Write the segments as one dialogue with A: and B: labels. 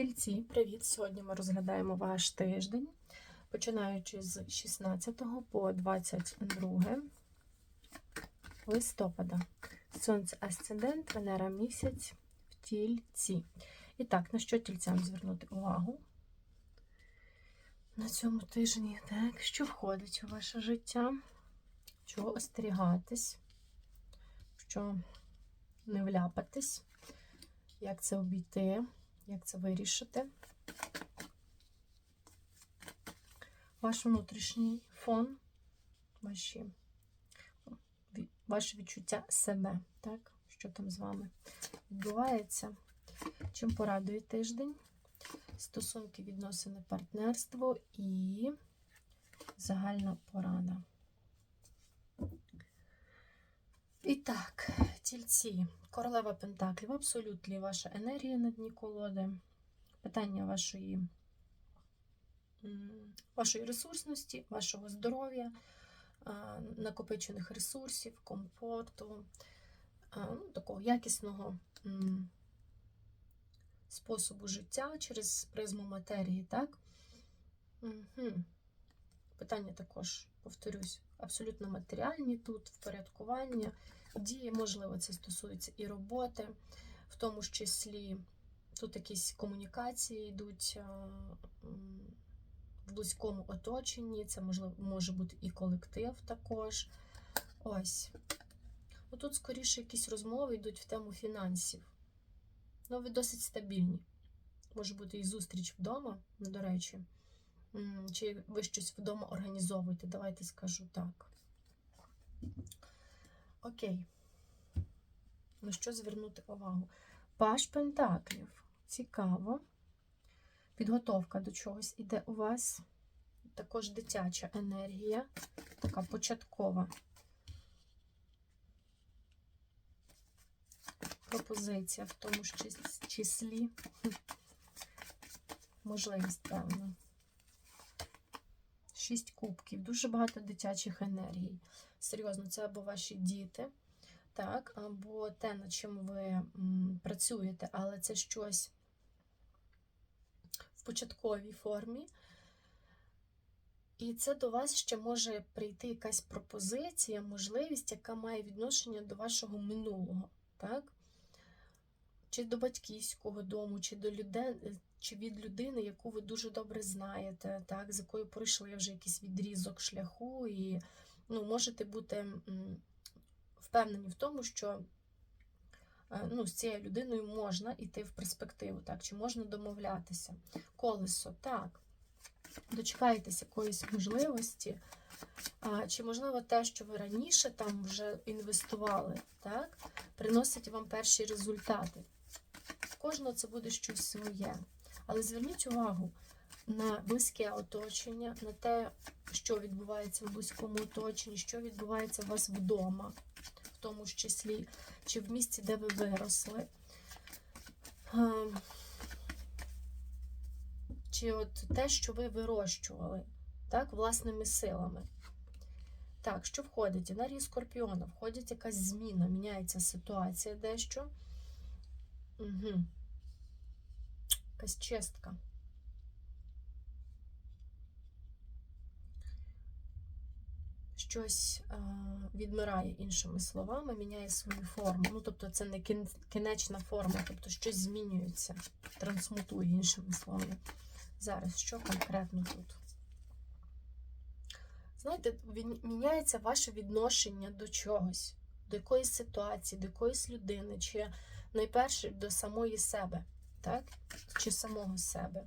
A: Тільці, привіт! Сьогодні ми розглядаємо ваш тиждень, починаючи з 16 по 22 листопада. Сонце асцендент, Венера місяць в тільці. І так, на що тільцям звернути увагу? На цьому тижні, так, що входить у ваше життя? Чого остерігатись? Що не вляпатись? Як це обійти? Як це вирішити? Ваш внутрішній фон, ваші, ваше відчуття себе, так? Що там з вами відбувається? Чим порадує тиждень? Стосунки, відносини, партнерство і загальна порада. І так, тільці, королева Пентаклів, абсолютно ваша енергія на дні колоди, питання вашої, вашої ресурсності, вашого здоров'я, накопичених ресурсів, комфорту, ну, такого якісного способу життя через призму матерії, так? Угу. Питання також, повторюсь, абсолютно матеріальні тут, впорядкування, дії, можливо, це стосується і роботи, в тому ж числі тут якісь комунікації йдуть в близькому оточенні, це можливо, може бути і колектив також. Ось. Тут, скоріше, якісь розмови йдуть в тему фінансів. Ну, ви досить стабільні. Може бути і зустріч вдома, ну, до речі. Чи ви щось вдома організовуєте? Давайте скажу так. Окей. На що звернути увагу? Паш Пентаклів. Цікаво. Підготовка до чогось іде у вас. Також дитяча енергія, така початкова. Пропозиція в тому ж числі. Можливість, певно. Шість кубків, дуже багато дитячих енергій. Серйозно, це або ваші діти, так, або те, над чим ви працюєте, але це щось в початковій формі. І це до вас ще може прийти якась пропозиція, можливість, яка має відношення до вашого минулого. так? Чи до батьківського дому, чи до людей, чи від людини, яку ви дуже добре знаєте, так, з якою пройшли вже якийсь відрізок шляху, і ну, можете бути впевнені в тому, що е, ну, з цією людиною можна йти в перспективу, так, чи можна домовлятися. Колесо, так. Дочекаєтесь якоїсь можливості, чи, можливо, те, що ви раніше там вже інвестували, так, приносить вам перші результати. Кожного це буде щось своє. Але зверніть увагу на близьке оточення, на те, що відбувається в близькому оточенні, що відбувається у вас вдома, в тому ж числі, чи в місці, де ви виросли. Чи от те, що ви вирощували, так, власними силами. Так, що входить? Енергії Скорпіона, входить якась зміна, міняється ситуація дещо. Угу якась чистка. Щось а, відмирає іншими словами, міняє свою форму. Ну, тобто, це не кінечна форма, тобто щось змінюється, трансмутує іншими словами. Зараз, що конкретно тут? Знаєте, міняється ваше відношення до чогось, до якоїсь ситуації, до якоїсь людини, чи найперше до самої себе так? Чи самого себе.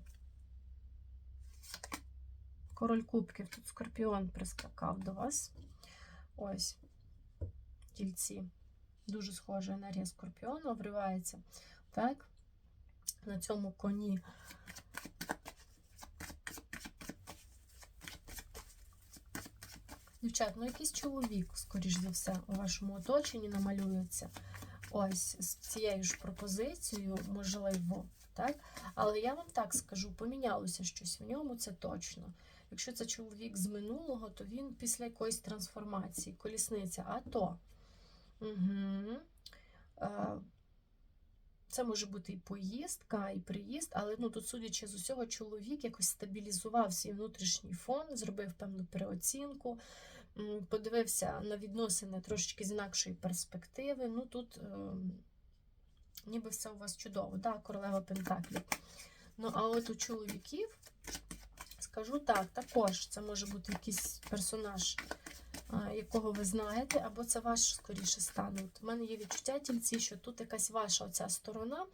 A: Король кубків, тут скорпіон прискакав до вас. Ось, тільці. Дуже схожа енергія скорпіону вривається. Так? На цьому коні. Дівчат, ну якийсь чоловік, скоріш за все, у вашому оточенні намалюється. Ось з цією ж пропозицією, можливо, так? Але я вам так скажу, помінялося щось в ньому, це точно. Якщо це чоловік з минулого, то він після якоїсь трансформації, колісниця, а то. Угу. Це може бути і поїздка, і приїзд, але ну тут, судячи з усього, чоловік якось стабілізував свій внутрішній фон, зробив певну переоцінку, подивився на відносини трошечки з інакшої перспективи. Ну тут е, ніби все у вас чудово, да, королева Пентаклів. Ну, а от у чоловіків, скажу так, також це може бути якийсь персонаж, якого ви знаєте, або це ваш скоріше стан. У мене є відчуття тільці, що тут якась ваша оця сторона,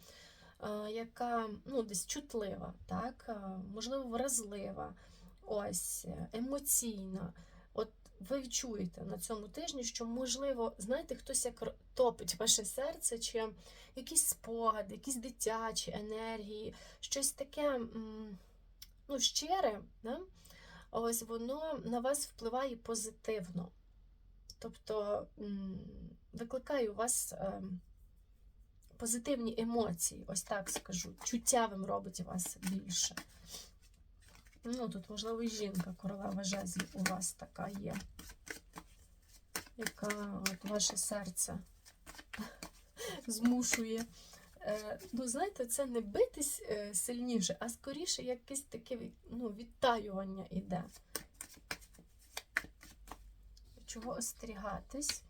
A: яка ну, десь чутлива, так? можливо, вразлива, ось, емоційна. От ви відчуєте на цьому тижні, що, можливо, знаєте, хтось як топить ваше серце, чи якісь спогади, якісь дитячі енергії, щось таке ну, щире, да? ось воно на вас впливає позитивно. Тобто викликає у вас ем, позитивні емоції, ось так скажу. Чуттєвим робить вас більше. Ну, тут, можливо, і жінка, королева жезлів у вас така є, яка от ваше серце змушує. Е, ну, знаєте, це не битись е, сильніше, а скоріше якесь таке ну, відтаювання іде. Чого остерігатись?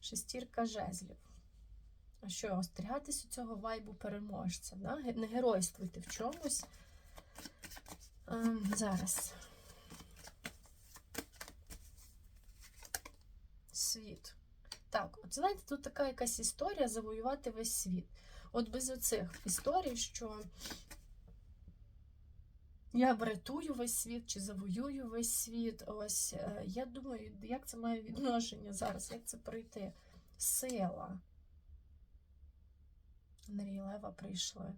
A: Шестірка жезлів. А що, остерігатись у цього вайбу переможця? Да? Не геройствуйте в чомусь. Ем, зараз. Світ. Так, от знаєте, тут така якась історія завоювати весь світ. От без оцих історій, що я врятую весь світ чи завоюю весь світ. Ось е, я думаю, як це має відношення зараз, як це пройти? Сила. Андрій Лева прийшли.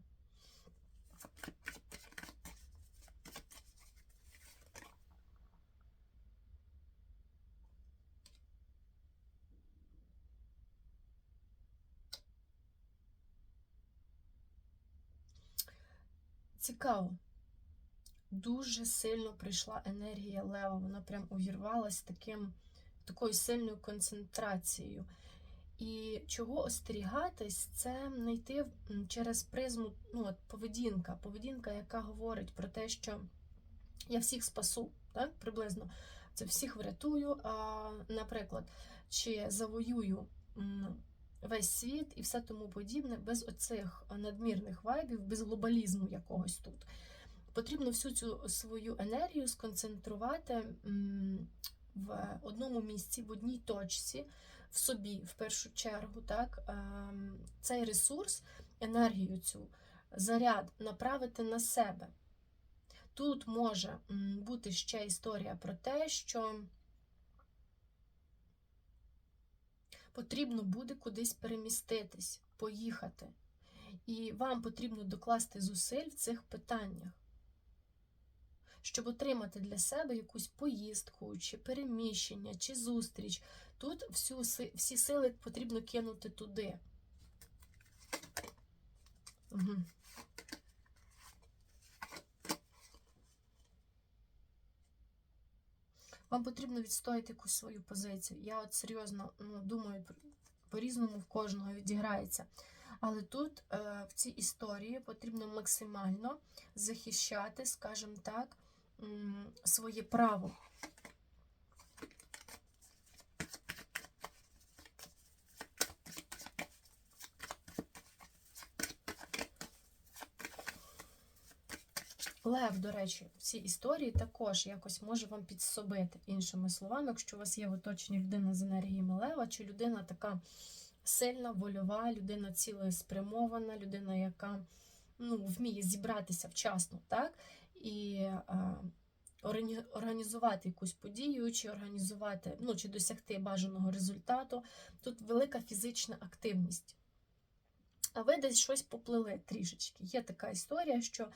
A: Цікаво. Дуже сильно прийшла енергія Лева. Вона прям увірвалась таким, такою сильною концентрацією. І чого остерігатись, це не йти через призму ну, от, поведінка. Поведінка, яка говорить про те, що я всіх спасу, так, приблизно. Це всіх врятую, а, наприклад, чи завоюю весь світ і все тому подібне, без оцих надмірних вайбів, без глобалізму якогось тут. Потрібно всю цю свою енергію сконцентрувати в одному місці, в одній точці, в собі, в першу чергу. Так? Ем, Цей ресурс, енергію цю, заряд направити на себе. Тут може бути ще історія про те, що потрібно буде кудись переміститись, поїхати. І вам потрібно докласти зусиль в цих питаннях, щоб отримати для себе якусь поїздку, чи переміщення, чи зустріч. Тут всю, всі сили потрібно кинути туди. Угу. Вам потрібно відстояти якусь свою позицію. Я от серйозно ну, думаю, по-різному в кожного відіграється. Але тут е, в цій історії потрібно максимально захищати, скажімо так, своє право. Лев, до речі, в цій історії також якось може вам підсобити. Іншими словами, якщо у вас є в оточенні людина з енергіями лева, чи людина така сильна, вольова, людина цілеспрямована, людина, яка ну, вміє зібратися вчасно, так? І органі- організувати якусь подію, чи організувати, ну, чи досягти бажаного результату. Тут велика фізична активність. А ви десь щось поплили трішечки. Є така історія, що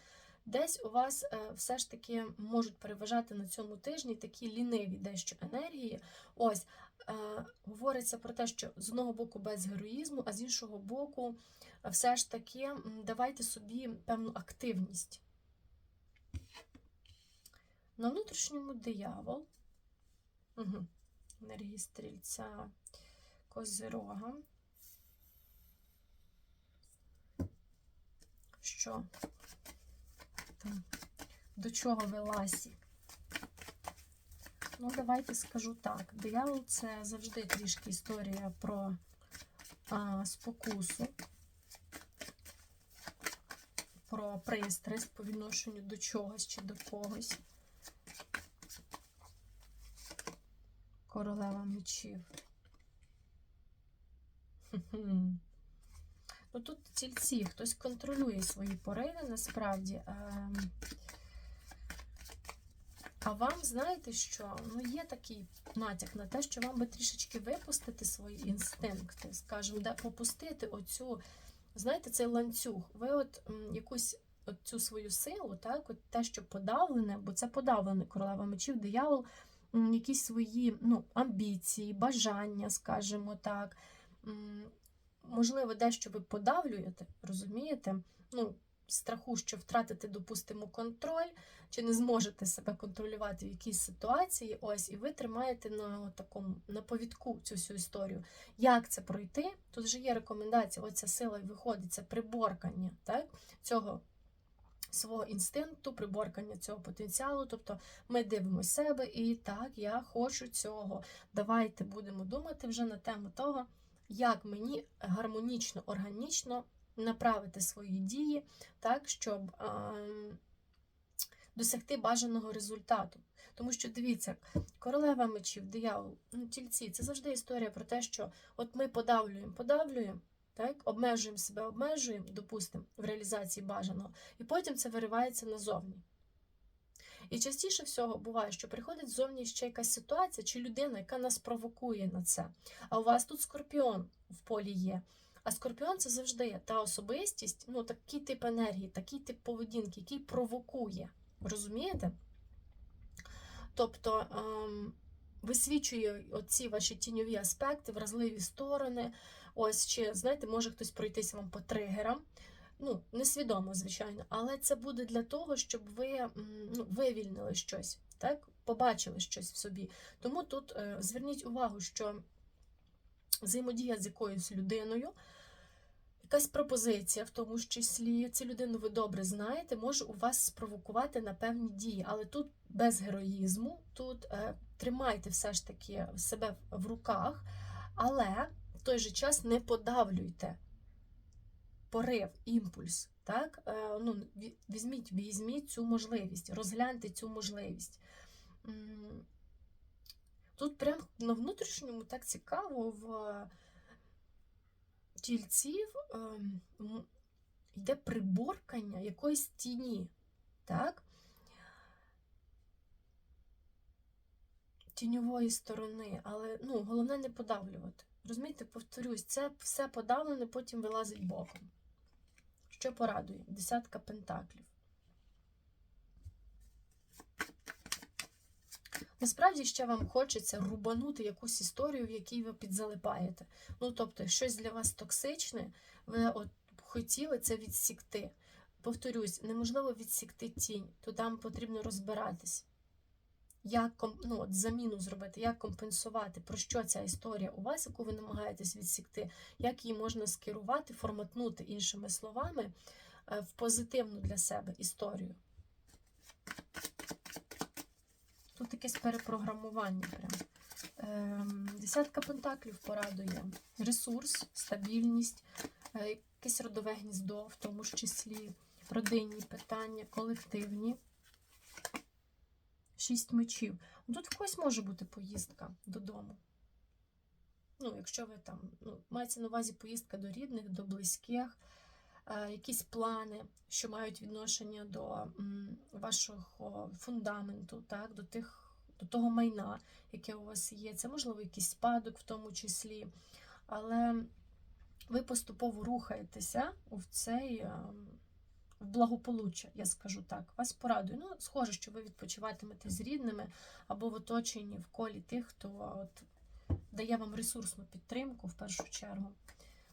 A: десь у вас е, все ж таки можуть переважати на цьому тижні такі ліниві дещо енергії. Ось е, говориться про те, що з одного боку без героїзму, а з іншого боку, е, все ж таки давайте собі певну активність. На внутрішньому диявол. Угу. Енергії стрільця, козирога. що до чого веласі. Ну, давайте скажу так. Диявол це завжди трішки історія про а, спокусу, про пристрасть по відношенню до чогось чи до когось. Королева мечів. Ну тут тільці, хтось контролює свої пориви насправді. Ем, А вам знаєте що? Ну, є такий натяк на те, що вам би трішечки випустити свої інстинкти, скажімо, де попустити оцю, знаєте, цей ланцюг. Ви от якусь цю свою силу, так, от те, що подавлене, бо це подавлене королева мечів, диявол, якісь свої ну, амбіції, бажання, скажімо так. Можливо, дещо ви подавлюєте, розумієте? Ну, страху, що втратите, допустимо, контроль, чи не зможете себе контролювати в якійсь ситуації, ось, і ви тримаєте на такому на повідку цю всю історію. Як це пройти? Тут вже є рекомендація, оця сила виходить, це приборкання так? цього свого інстинкту, приборкання цього потенціалу. Тобто ми дивимося себе і так, я хочу цього. Давайте будемо думати вже на тему того, як мені гармонічно, органічно направити свої дії так, щоб ем, досягти бажаного результату. Тому що дивіться, королева мечів, диявол, ну, тільці це завжди історія про те, що от ми подавлюємо, подавлюємо, так, обмежуємо себе, обмежуємо, допустимо, в реалізації бажаного, і потім це виривається назовні. І частіше всього буває, що приходить ззовні ще якась ситуація чи людина, яка нас провокує на це. А у вас тут скорпіон в полі є. А скорпіон це завжди та особистість, ну такий тип енергії, такий тип поведінки, який провокує. Розумієте? Тобто ем, висвічує оці ваші тіньові аспекти, вразливі сторони. Ось чи, знаєте, може хтось пройтися вам по тригерам. Ну, несвідомо, звичайно, але це буде для того, щоб ви ну, вивільнили щось, так? побачили щось в собі. Тому тут е, зверніть увагу, що взаємодія з якоюсь людиною, якась пропозиція, в тому ж числі, цю людину ви добре знаєте, може у вас спровокувати на певні дії. Але тут без героїзму, тут е, тримайте все ж таки себе в руках, але в той же час не подавлюйте порив, імпульс. Так? Е, ну, візьміть, візьміть цю можливість, розгляньте цю можливість. Тут прям на внутрішньому так цікаво в тільців ем, йде приборкання якоїсь тіні. Так? Тіньової сторони, але ну, головне не подавлювати. Розумієте, повторюсь, це все подавлене, потім вилазить боком. Що порадує? Десятка пентаклів. Насправді ще вам хочеться рубанути якусь історію, в якій ви підзалипаєте. Ну, тобто, щось для вас токсичне, ви от хотіли це відсікти. Повторюсь, неможливо відсікти тінь, то там потрібно розбиратись. Як ну, от заміну зробити, як компенсувати, про що ця історія у вас, яку ви намагаєтесь відсікти, як її можна скерувати, форматнути іншими словами е, в позитивну для себе історію. Тут якесь перепрограмування. Прям. Ем, Десятка пентаклів порадує. Ресурс, стабільність, е, якесь родове гніздо, в тому ж числі родинні питання, колективні. Шість мечів. Ну, Тут в когось може бути поїздка додому. Ну, якщо ви там, ну, мається на увазі поїздка до рідних, до близьких, е, якісь плани, що мають відношення до м, вашого фундаменту, так, до, тих, до того майна, яке у вас є. Це, можливо, якийсь спадок в тому числі. Але ви поступово рухаєтеся в цей. ем, в благополуччя, я скажу так. Вас порадую. Ну, схоже, що ви відпочиватимете з рідними або в оточенні в колі тих, хто от дає вам ресурсну підтримку в першу чергу.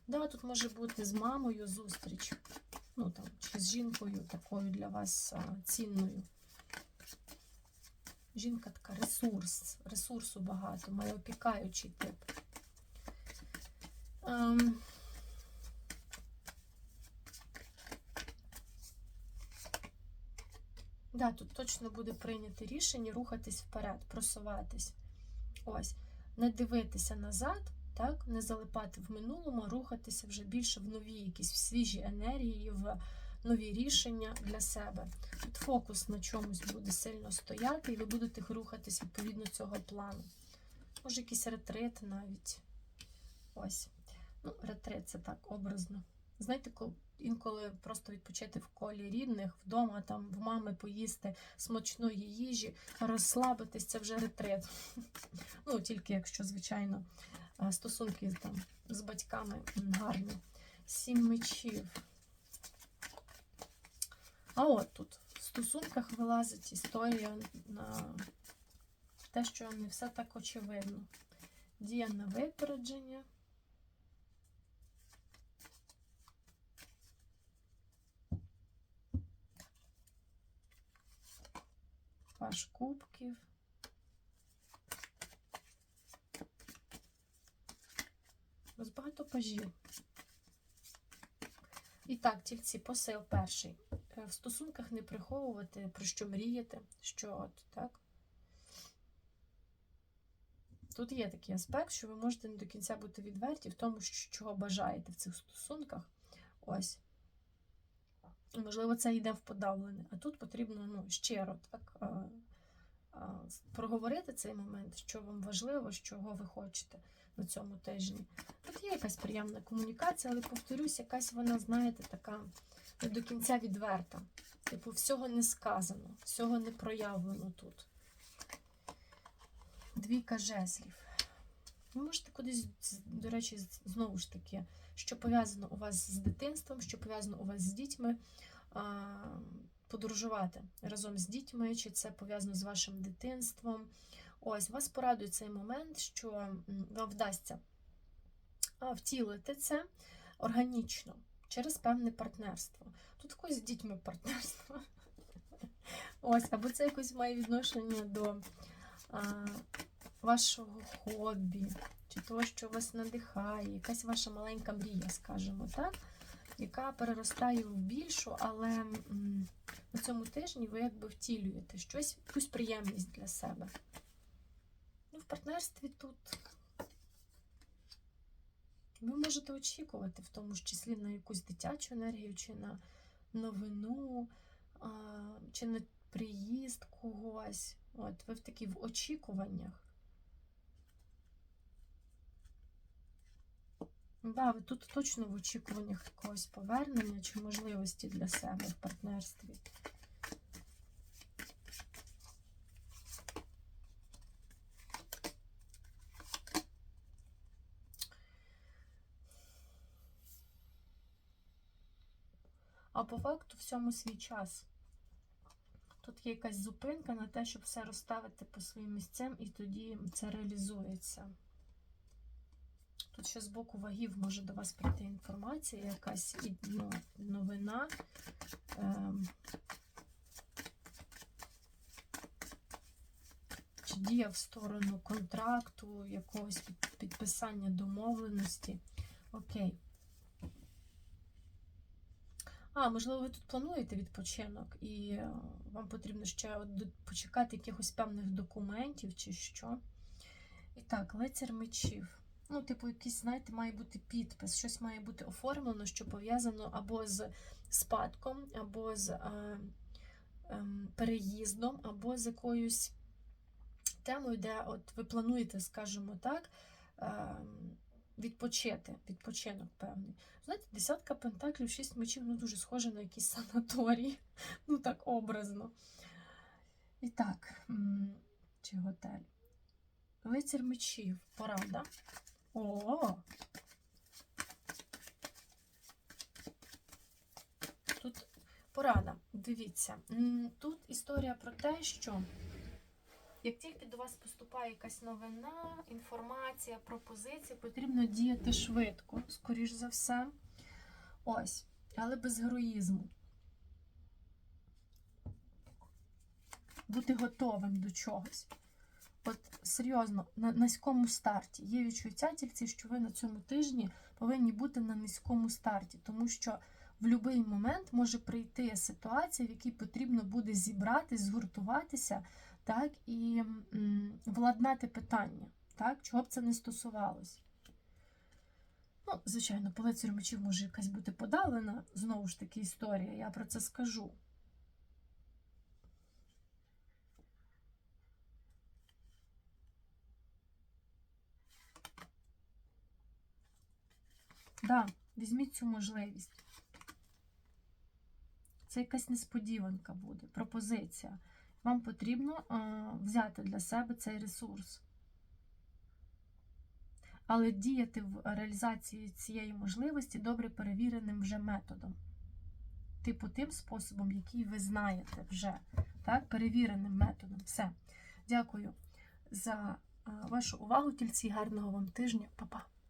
A: Да, тут може бути з мамою зустріч, ну там, чи з жінкою такою для вас цінною. Жінка така ресурс, ресурсу багато, має опікаючий тип. Ем, Да, тут точно буде прийняти рішення рухатись вперед, просуватись. Ось, не дивитися назад, так, не залипати в минулому, а рухатися вже більше в нові якісь в свіжі енергії, в нові рішення для себе. Тут фокус на чомусь буде сильно стояти, і ви будете рухатись відповідно цього плану. Може, якийсь ретрит навіть. Ось. Ну, ретрит це так образно. Знаєте, інколи просто відпочити в колі рідних, вдома, там в мами поїсти смачної їжі, розслабитись, це вже ретрит. Ну, тільки якщо, звичайно, е, стосунки там з батьками гарні. Сім мечів. А от тут в стосунках вилазить історія на те, що не все так очевидно. Дія на випередження. Паш кубків. Ось багато пажів. І так, тільці, посил перший. Е, В стосунках не приховувати, про що мріяти, що от, так. Тут є такий аспект, що ви можете не до кінця бути відверті в тому, чого бажаєте в цих стосунках. Ось. Можливо, це йде в подавлене. А тут потрібно ну, щиро так, а, а, проговорити цей момент, що вам важливо, чого ви хочете на цьому тижні. Тут є якась приємна комунікація, але повторюсь, якась вона, знаєте, така не до кінця відверта. Типу, всього не сказано, всього не проявлено тут. Двійка жезлів. Ви можете кудись, до речі, знову ж таки, що пов'язано у вас з дитинством, що пов'язано у вас з дітьми, подорожувати разом з дітьми, чи це пов'язано з вашим дитинством. Ось, вас порадує цей момент, що вам вдасться втілити це органічно через певне партнерство. Тут якось з дітьми партнерство. Ось, або це якось має відношення до а, вашого хобі, чи того, що вас надихає, якась ваша маленька мрія, скажімо так, яка переростає в більшу, але на цьому тижні ви якби втілюєте щось, якусь приємність для себе. Ну, в партнерстві тут ви можете очікувати, в тому ж числі на якусь дитячу енергію, чи на новину, чи на приїзд когось. От, ви в такі в очікуваннях. Да, ви тут точно в очікуваннях якогось повернення чи можливості для себе в партнерстві. А по факту всьому свій час. Тут є якась зупинка на те, щоб все розставити по своїм місцям, і тоді це реалізується. Тут ще з боку вагів може до вас прийти інформація, якась і, ну, новина. Ем, чи дія в сторону контракту, якогось підписання домовленості. Окей. А, можливо, ви тут плануєте відпочинок, і е, вам потрібно ще почекати якихось певних документів чи що. І так, лицар мечів. Ну, типу, якийсь, знаєте, має бути підпис, щось має бути оформлено, що пов'язано або з спадком, або з е, ем, переїздом, або з якоюсь темою, де от ви плануєте, скажімо так, ем, відпочити, відпочинок певний. Знаєте, десятка пентаклів, шість мечів, ну дуже схоже на якийсь санаторій. Ну так образно. І так, чи готель? Лицар мечів, порада. О! Тут порада. Дивіться. Тут історія про те, що як тільки до вас поступає якась новина, інформація, пропозиція, потрібно діяти швидко, скоріш за все. Ось, але без героїзму. Бути готовим до чогось. От серйозно, на низькому старті. Є відчуття тільки, що ви на цьому тижні повинні бути на низькому старті, тому що в будь-який момент може прийти ситуація, в якій потрібно буде зібратись, згуртуватися, так, і владнати питання, так, чого б це не стосувалось. Ну, звичайно, по лицарю мечів може якась бути подавлена, знову ж таки, історія, я про це скажу. Да, візьміть цю можливість. Це якась несподіванка буде, пропозиція. Вам потрібно е, взяти для себе цей ресурс. Але діяти в реалізації цієї можливості добре перевіреним вже методом. Типу тим способом, який ви знаєте вже. Так? Перевіреним методом. Все. Дякую за е, вашу увагу, тільці. Гарного вам тижня. Па-па.